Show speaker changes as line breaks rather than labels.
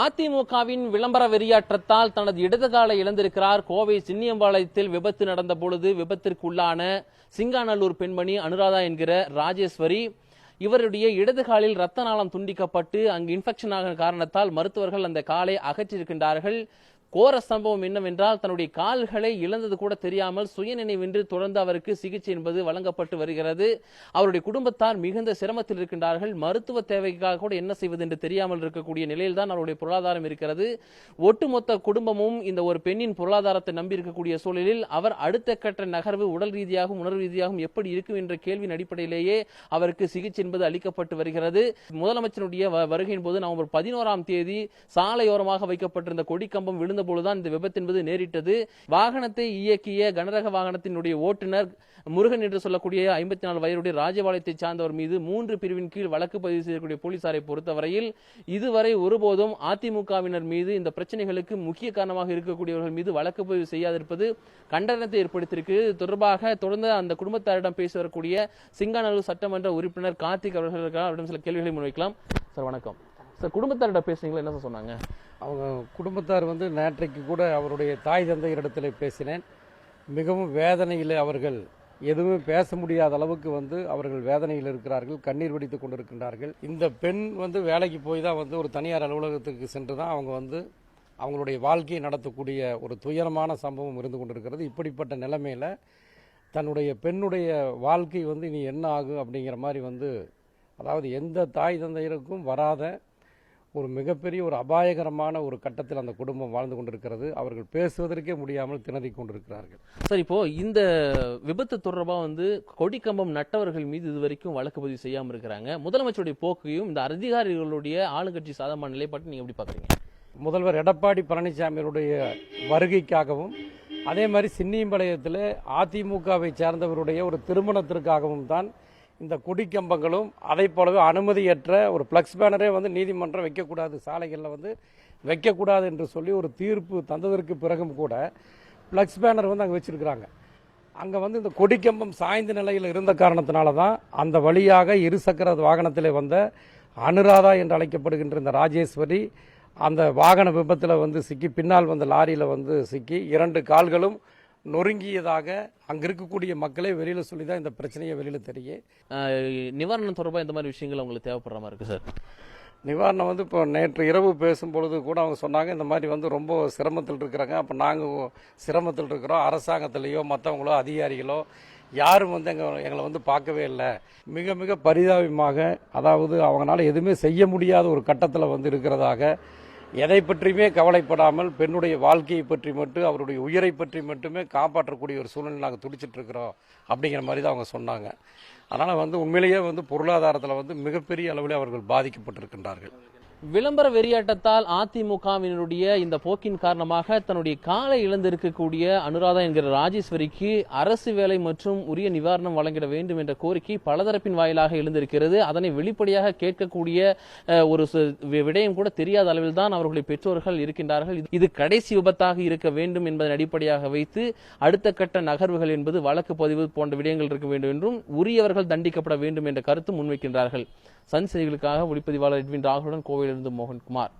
அதிமுகவின் விளம்பர வெறியாற்றத்தால் தனது இடதுகாலை இழந்திருக்கிறார் கோவை சின்னியம்பாளையத்தில் விபத்து நடந்த பொழுது விபத்திற்குள்ளான சிங்காநல்லூர் பெண்மணி அனுராதா என்கிற ராஜேஸ்வரி. இவருடைய இடது காலில் ரத்த நாளம் துண்டிக்கப்பட்டு அங்கு இன்ஃபெக்ஷன் ஆகிற காரணத்தால் மருத்துவர்கள் அந்த காலை அகற்றியிருக்கின்றார்கள். கோர சம்பவம் என்னவென்றால் தன்னுடைய கால்களை இழந்தது கூட தெரியாமல் சுயநினைவின்றி தொடர்ந்து அவருக்கு சிகிச்சை என்பது வழங்கப்பட்டு வருகிறது. அவருடைய குடும்பத்தார் மிகுந்த சிரமத்தில் இருக்கின்றார்கள். மருத்துவ தேவைக்காக கூட என்ன செய்வது என்று தெரியாமல் இருக்கக்கூடிய நிலையில்தான் அவருடைய பொருளாதாரம் இருக்கிறது. ஒட்டுமொத்த குடும்பமும் இந்த ஒரு பெண்ணின் பொருளாதாரத்தை நம்பி இருக்கக்கூடிய சூழலில் அவர் அடுத்த கட்ட நகர்வு உடல் ரீதியாகவும் உணர்வு ரீதியாகவும் எப்படி இருக்கும் என்ற கேள்வியின் அடிப்படையிலேயே அவருக்கு சிகிச்சை என்பது அளிக்கப்பட்டு வருகிறது. முதலமைச்சருடைய வருகையின் போது நவம்பர் பதினோராம் தேதி சாலையோரமாக வைக்கப்பட்டிருந்த கொடிக்கம்பம் விழுந்த பொழுதுதான் இந்த விபத்து என்பது நேரிட்டது. வாகனத்தை இயக்கிய கனரக வாகனத்தினுடைய ஓட்டுநர் முருகன் என்று சொல்லக்கூடிய ஐம்பத்தி நாலு வயதுடைய ராஜபாளையத்தை சார்ந்தவர் மீது மூன்று பிரிவின் கீழ் வழக்கு பதிவு செய்யக்கூடிய போலீசாரை பொறுத்தவரையில் இதுவரை ஒருபோதும் அதிமுகவினர் மீது இந்த பிரச்சனைகளுக்கு முக்கிய காரணமாக இருக்கக்கூடியவர்கள் மீது வழக்கு பதிவு செய்யாதிருப்பது கண்டனத்தை ஏற்படுத்தியிருக்கு. இது தொடர்பாக தொடர்ந்து அந்த குடும்பத்தாரிடம் பேசி வரக்கூடிய சிங்காநல்லூர் சட்டமன்ற உறுப்பினர் கார்த்திக் அவர்களுக்கு அவரிடம் சில கேள்விகளை முன்வைக்கலாம். சார் வணக்கம். சார் குடும்பத்தாரிடம் பேசுனீங்களா? என்ன சார் சொன்னாங்க?
அவங்க குடும்பத்தார் வந்து நேற்றைக்கு கூட அவருடைய தாய் தந்தையரிடத்தில் பேசினேன். மிகவும் வேதனையில் அவர்கள் எதுவுமே பேச முடியாத அளவுக்கு வந்து அவர்கள் வேதனையில் இருக்கிறார்கள் கண்ணீர் வடித்துக் கொண்டிருக்கின்றார்கள். இந்த பெண் வந்து வேலைக்கு போய் தான் வந்து ஒரு தனியார் அலுவலகத்துக்கு சென்று தான் அவங்க வந்து அவங்களுடைய வாழ்க்கையை நடத்தக்கூடிய ஒரு துயரமான சம்பவம் இருந்து கொண்டிருக்கிறது. இப்படிப்பட்ட நிலைமையில் தன்னுடைய பெண்ணுடைய வாழ்க்கை வந்து இனி என்ன ஆகும் அப்படிங்கிற மாதிரி வந்து அதாவது எந்த தாய் தந்தையருக்கும் வராத ஒரு மிகப்பெரிய ஒரு அபாயகரமான ஒரு கட்டத்தில் அந்த குடும்பம் வாழ்ந்து கொண்டிருக்கிறது. அவர்கள் பேசுவதற்கே முடியாமல் திணறிக் கொண்டிருக்கிறார்கள்.
சார் இப்போ இந்த விபத்து தொடர்பா வந்து கொடிக்கம்பம் நட்டவர்கள் மீது இதுவரைக்கும் வழக்கு பதிவு செய்யாம இருக்கிறாங்க. முதலமைச்சருடைய போக்கையும் இந்த அதிகாரிகளுடைய ஆளுங்கட்சி சாதமான நிலைப்பாட்டை நீங்க எப்படி பாக்குறீங்க
முதல்வர் எடப்பாடி பழனிசாமியினுடைய வருகைக்காகவும் அதே மாதிரி சின்னியம்பாளையத்தில் அதிமுகவை சேர்ந்தவருடைய ஒரு திருமணத்திற்காகவும் தான் இந்த கொடிக்கம்பங்களும் அதை போலவே அனுமதியற்ற ஒரு ஃப்ளக்ஸ் பேனரே வந்து நீதிமன்றம் வைக்கக்கூடாது. சாலைகளில் வந்து வைக்கக்கூடாது என்று சொல்லி ஒரு தீர்ப்பு தந்ததற்கு பிறகும் கூட ஃப்ளக்ஸ் பேனர் வந்து அங்கே வச்சுருக்கிறாங்க. அங்கே வந்து இந்த கொடிக்கம்பம் சாய்ந்த நிலையில் இருந்த காரணத்தினால தான் அந்த வழியாக இருசக்கர வாகனத்தில் வந்த அனுராதா என்று அழைக்கப்படுகின்ற இந்த ராஜேஸ்வரி அந்த வாகன விபத்தில் வந்து சிக்கி பின்னால் வந்த லாரியில் வந்து சிக்கி இரண்டு கால்களும் நொறுங்கியதாக அங்கே இருக்கக்கூடிய மக்களே வெளியில் சொல்லி தான் இந்த பிரச்சனையை வெளியில் தெரியும்
நிவாரணம் தொடர்பா இந்த மாதிரி விஷயங்கள் உங்களுக்கு தேவைப்படுற மாதிரி இருக்கு சார்?
நிவாரணம் வந்து இப்போ நேற்று இரவு பேசும்பொழுது கூட அவங்க சொன்னாங்க இந்த மாதிரி வந்து ரொம்ப சிரமத்தில் இருக்கிறாங்க. அப்போ நாங்கள் சிரமத்தில் இருக்கிறோம். அரசாங்கத்திலேயோ மற்றவங்களோ அதிகாரிகளோ யாரும் வந்து எங்க எங்களை வந்து பார்க்கவே இல்லை. மிக மிக பரிதாபமாக அதாவது அவங்களால எதுவுமே செய்ய முடியாத ஒரு கட்டத்தில் வந்து இருக்கிறதாக எதை பற்றியுமே கவலைப்படாமல் பெண்ணுடைய வாழ்க்கையை பற்றி மட்டும் அவருடைய உயிரை பற்றி மட்டுமே காப்பாற்றக்கூடிய ஒரு சூழ்நிலை நாங்கள் துடிச்சிட்டு இருக்கிறோம் அப்படிங்கிற மாதிரி தான் அவங்க சொன்னாங்க. அதனால் வந்து உண்மையிலேயே வந்து பொருளாதாரத்தில் வந்து மிகப்பெரிய அளவில் அவர்கள் பாதிக்கப்பட்டிருக்கின்றார்கள்.
விளம்பர வெறியாட்டத்தால் அதிமுகவினருடைய இந்த போக்கின் காரணமாக தன்னுடைய காலை இழந்திருக்கக்கூடிய அனுராதா என்கிற ராஜேஸ்வரிக்கு அரசு வேலை மற்றும் உரிய நிவாரணம் வழங்கிட வேண்டும் என்ற கோரிக்கை பலதரப்பின் வாயிலாக எழுந்திருக்கிறது. அதனை வெளிப்படையாக கேட்கக்கூடிய ஒரு விடயம் கூட தெரியாத அளவில் தான் அவர்களுடைய பெற்றோர்கள் இருக்கின்றார்கள். இது- கடைசி விபத்தாக இருக்க வேண்டும் என்பதன் அடிப்படையாக வைத்து அடுத்த கட்ட நகர்வுகள் என்பது வழக்கு பதிவு போன்ற விடயங்கள் இருக்க வேண்டும் என்றும் உரியவர்கள் தண்டிக்கப்பட வேண்டும் என்ற கருத்து முன்வைக்கின்றார்கள். சன் செய்திகளுக்காக ஒளிப்பதிவாளர் எட்வின் ராகுலுடன் கோவையிலிருந்து மோகன்குமார்.